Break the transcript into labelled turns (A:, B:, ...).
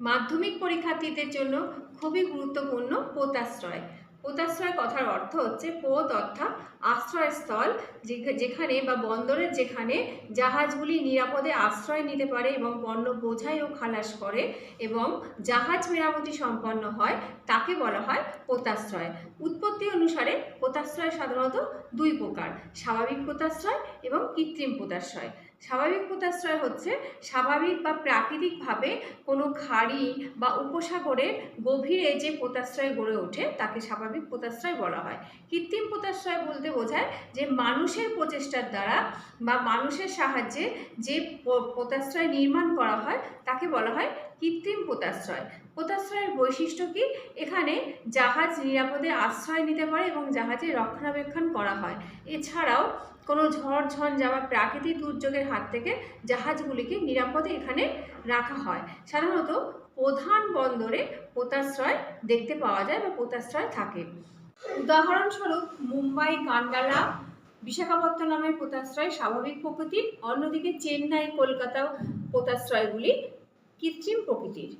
A: মাধ্যমিক পরীক্ষার্থীদের জন্য খুবই গুরুত্বপূর্ণ পোতাশ্রয়। পোতাশ্রয় কথার অর্থ হচ্ছে পোত অর্থাৎ আশ্রয়স্থল যেখানে বা বন্দরের যেখানে জাহাজগুলি নিরাপদে আশ্রয় নিতে পারে এবং পণ্য বোঝাই ও খালাস করে এবং জাহাজ মেরামতি সম্পন্ন হয়, তাকে বলা হয় পোতাশ্রয়। উৎপত্তি অনুসারে পোতাশ্রয় সাধারণত দুই প্রকার, স্বাভাবিক পোতাশ্রয় এবং কৃত্রিম পোতাশ্রয়। স্বাভাবিক পোতাশ্রয় হচ্ছে স্বাভাবিক বা প্রাকৃতিকভাবে কোনো খাড়ি বা উপসাগরের গভীরে যে পোতাশ্রয় গড়ে ওঠে তাকে স্বাভাবিক পোতাশ্রয় বলা হয়। কৃত্রিম পোতাশ্রয় বলতে বোঝায় যে মানুষের প্রচেষ্টার দ্বারা বা মানুষের সাহায্যে যে পোতাশ্রয় নির্মাণ করা হয় তাকে বলা হয় কৃত্রিম পোতাশ্রয় পোতাশ্রয়ের বৈশিষ্ট্য কি? এখানে জাহাজ নিরাপদে আশ্রয় নিতে পারে এবং জাহাজের রক্ষণাবেক্ষণ করা হয়। এছাড়াও কোনো ঝড় ঝঞ্ঝা বা প্রাকৃতিক দুর্যোগের হাত থেকে জাহাজগুলিকে নিরাপদে এখানে রাখা হয়। সাধারণত প্রধান বন্দরে পোতাশ্রয় দেখতে পাওয়া যায় বা পোতাশ্রয় থাকে। উদাহরণস্বরূপ মুম্বাই, কান্ডালা, বিশাখাপত্তনমের পোতাশ্রয় স্বাভাবিক প্রকৃতির, অন্যদিকে চেন্নাই কলকাতা পোতাশ্রয়গুলি কৃত্রিম প্রকৃতির।